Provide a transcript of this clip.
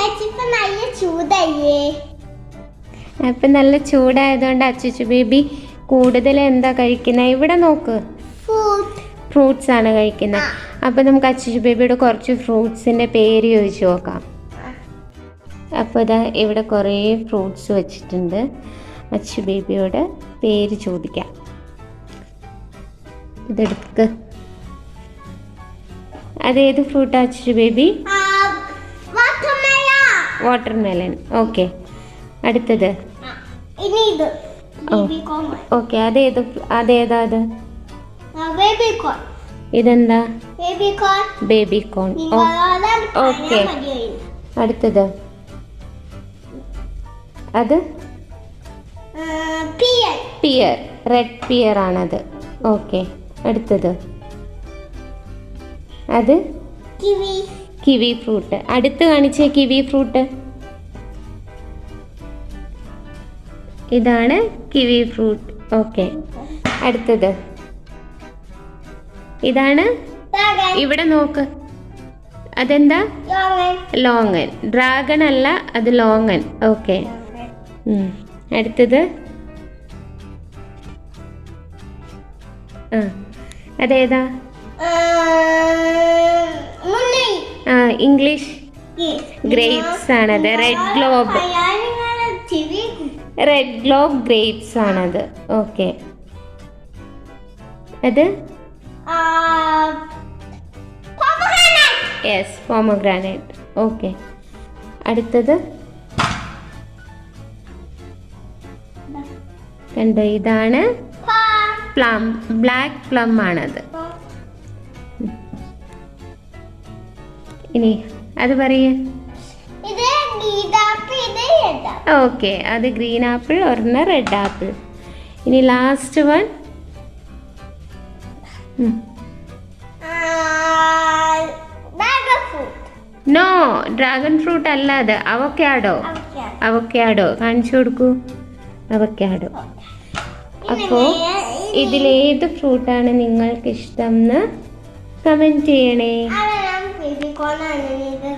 നല്ല അപ്പം നല്ല ചൂടായതുകൊണ്ട് അച്ചുച്ചു ബേബി കൂടുതൽ എന്താ കഴിക്കുന്നത് ഇവിടെ നോക്ക്. ഫ്രൂട്ട്സ് ആണ് കഴിക്കുന്നത് അപ്പൊ നമുക്ക് അച്ചുച്ചു ബേബിയുടെ കുറച്ച് ഫ്രൂട്ട്സിന്റെ പേര് ചോദിച്ചു നോക്കാം. അപ്പോൾ ഇതാ ഇവിടെ കുറേ ഫ്രൂട്ട്സ് വെച്ചിട്ടുണ്ട്. അച്ചു ബേബിയോട് പേര് ചോദിക്കാം. ഇതെടുക്ക്. അതേത് ഫ്രൂട്ടാ Achu baby? Watermelon okay അടുത്തത്. ഓക്കെ അതേത് അതേതാത് അതേതാ അത് ഇതെന്താ? ബേബി കോൺ ബേബി കോൺ ഓ. നിങ്ങളോട് Okay. പറയാൻ മതിയായിരുന്നു അടുത്തത്. അത്? പിയർ റെഡ് പിയർ ആണത്. ഓക്കെ അടുത്തത്. അത്? Kiwi kiwi fruit. അടുത്ത് കാണിച്ച കിവി ഫ്രൂട്ട്. ഇതാണ് കിവി ഫ്രൂട്ട്. ഓക്കെ. അടുത്തത്. ഇതാണ് ഇവിടെ നോക്ക്. അതെന്താ? ലോങ്ങൻ ഡ്രാഗൺ അല്ല അത് ലോങ്ങൻ ഓക്കെ. അടുത്തത്. ആ. അതേതാ? ഇംഗ്ലീഷ് ഗ്രേപ്സ് ആണത്. Red globe red globe grapes ആണത്. ഓക്കെ അത്? യെസ് പോമഗ്രാനൈറ്റ് ഓക്കെ അടുത്തത്? കണ്ടോ ഇതാണ് പ്ലം ബ്ലാക്ക് പ്ലം ആണത്. ഇനി അത് പറയേ. ഓക്കെ അത് ഗ്രീൻ ആപ്പിൾ ഒരെണ്ണം റെഡ് ആപ്പിൾ ഇനി last one no dragon fruit അല്ല അത്. അവക്കാഡോ അവക്കാഡോ കാണിച്ചു കൊടുക്കൂ. അവക്കാഡോ അപ്പോൾ ഇതിലേത് ഫ്രൂട്ടാണ് നിങ്ങൾക്ക് ഇഷ്ടം എന്ന് കമന്റ് ചെയ്യണേ ബേബി കോണാണ് ഇത്